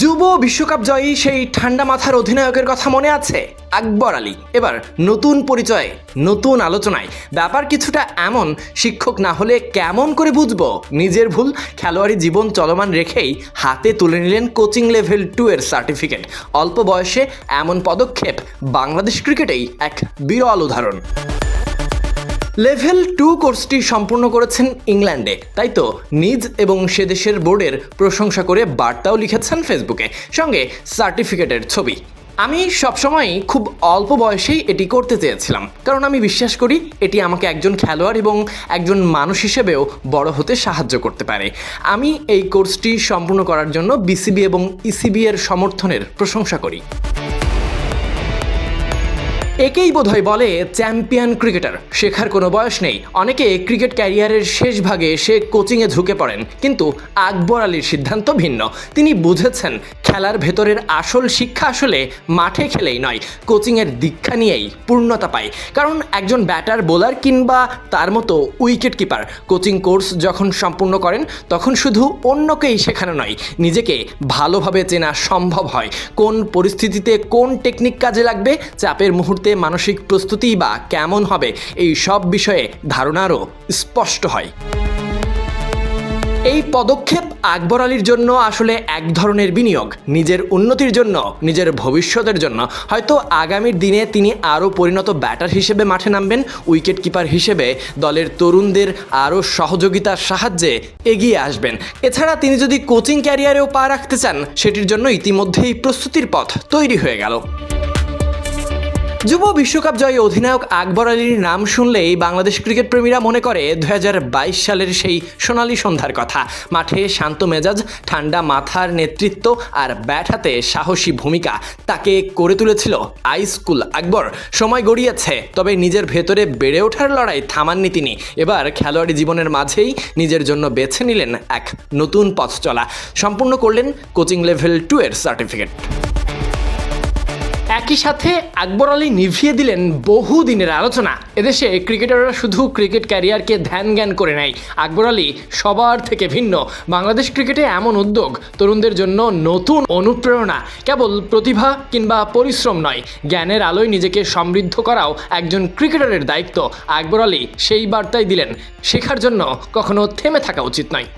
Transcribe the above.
যুব বিশ্বকাপ জয়ী সেই ঠান্ডা মাথার অধিনায়কের কথা মনে আছে? আকবর আলী। এবার নতুন পরিচয়ে, নতুন আলোচনায়। ব্যাপার কিছুটা এমন, শিক্ষক না হলে কেমন করে বুঝব? নিজের ভুল, খেলোয়াড়ি জীবন চলমান রেখেই হাতে তুলে নিলেন কোচিং লেভেল টু এর সার্টিফিকেট। অল্প বয়সে এমন পদক্ষেপ বাংলাদেশ ক্রিকেটেই এক বিরল উদাহরণ। লেভেল টু কোর্সটি সম্পূর্ণ করেছেন ইংল্যান্ডে, তাই তো? নিজ এবং সে দেশের বোর্ডের প্রশংসা করে বার্তাও লিখেছেন ফেসবুকে, সঙ্গে সার্টিফিকেটের ছবি। আমি সবসময় খুব অল্প বয়সেই এটি করতে চেয়েছিলাম, কারণ আমি বিশ্বাস করি এটি আমাকে একজন খেলোয়াড় এবং একজন মানুষ হিসেবেও বড় হতে সাহায্য করতে পারে। আমি এই কোর্সটি সম্পূর্ণ করার জন্য বিসিবি এবং ইসিবি এর সমর্থনের প্রশংসা করি। একেই বোধহয় বলে চ্যাম্পিয়ন ক্রিকেটার। শেখার কোনো বয়স নেই। অনেকে ক্রিকেট ক্যারিয়ারের শেষ ভাগে সে কোচিংয়ে ঝুঁকে পড়েন। কিন্তু আকবর আলীর সিদ্ধান্ত ভিন্ন। তিনি বুঝেছেন খেলার ভেতরের আসল শিক্ষা আসলে মাঠে খেলেই নয়, কোচিংয়ের দীক্ষা নিয়েই পূর্ণতা পায়। কারণ একজন ব্যাটার, বোলার কিংবা তার মতো উইকেট কিপার কোচিং কোর্স যখন সম্পূর্ণ করেন, তখন শুধু অন্যকেই শেখানো নয়, নিজেকে ভালোভাবে চেনা সম্ভব হয়। কোন পরিস্থিতিতে কোন টেকনিক কাজে লাগবে, চাপের মুহূর্তে মানসিক প্রস্তুতি বা কেমন হবে, এই সব বিষয়ে ধারণারও স্পষ্ট হয়। এই পদক্ষেপ আকবর আলীর জন্য আসলে এক ধরনের বিনিয়োগ, নিজের উন্নতির জন্য, নিজের ভবিষ্যতের জন্য। হয়তো আগামীর দিনে তিনি আরও পরিণত ব্যাটার হিসেবে মাঠে নামবেন উইকেট কিপার হিসেবে দলের তরুণদের আরও সহযোগিতার সাহায্যে এগিয়ে আসবেন। এছাড়া তিনি যদি কোচিং ক্যারিয়ারেও পা রাখতে চান, সেটির জন্য ইতিমধ্যেই প্রস্তুতির পথ তৈরি হয়ে গেল। যুব বিশ্বকাপ জয়ী অধিনায়ক আকবর আলীর নাম শুনলেই বাংলাদেশ ক্রিকেট প্রেমীরা মনে করে দু হাজার বাইশ সালের সেই সোনালী সন্ধ্যার কথা। মাঠে শান্ত মেজাজ, ঠান্ডা মাথার নেতৃত্ব আর ব্যাট হাতে সাহসী ভূমিকা। তাকে করে তুলেছিল আই স্কুল আকবর। সময় গড়িয়েছে, তবে নিজের ভেতরে বেড়ে ওঠার লড়াই থামাননি তিনি। এবার খেলোয়াড়ি জীবনের মাঝেই নিজের জন্য বেছে নিলেন এক নতুন পথ চলা সম্পূর্ণ করলেন কোচিং লেভেল টু এর সার্টিফিকেট একই সাথে আকবর আলী নিভিয়ে দিলেন বহু দিনের আলোচনা। এদেশে ক্রিকেটাররা শুধু ক্রিকেট ক্যারিয়ারকে ধ্যান জ্ঞান করে নেয় আকবর আলী সবার থেকে ভিন্ন। বাংলাদেশ ক্রিকেটে এমন উদ্যোগ তরুণদের জন্য নতুন অনুপ্রেরণা, কেবল প্রতিভা কিংবা পরিশ্রম নয়। জ্ঞানের আলোয় নিজেকে সমৃদ্ধ করাও একজন ক্রিকেটারের দায়িত্ব। আকবর আলী সেই বার্তাই দিলেন, শেখার জন্য কখনো থেমে থাকা উচিত নয়।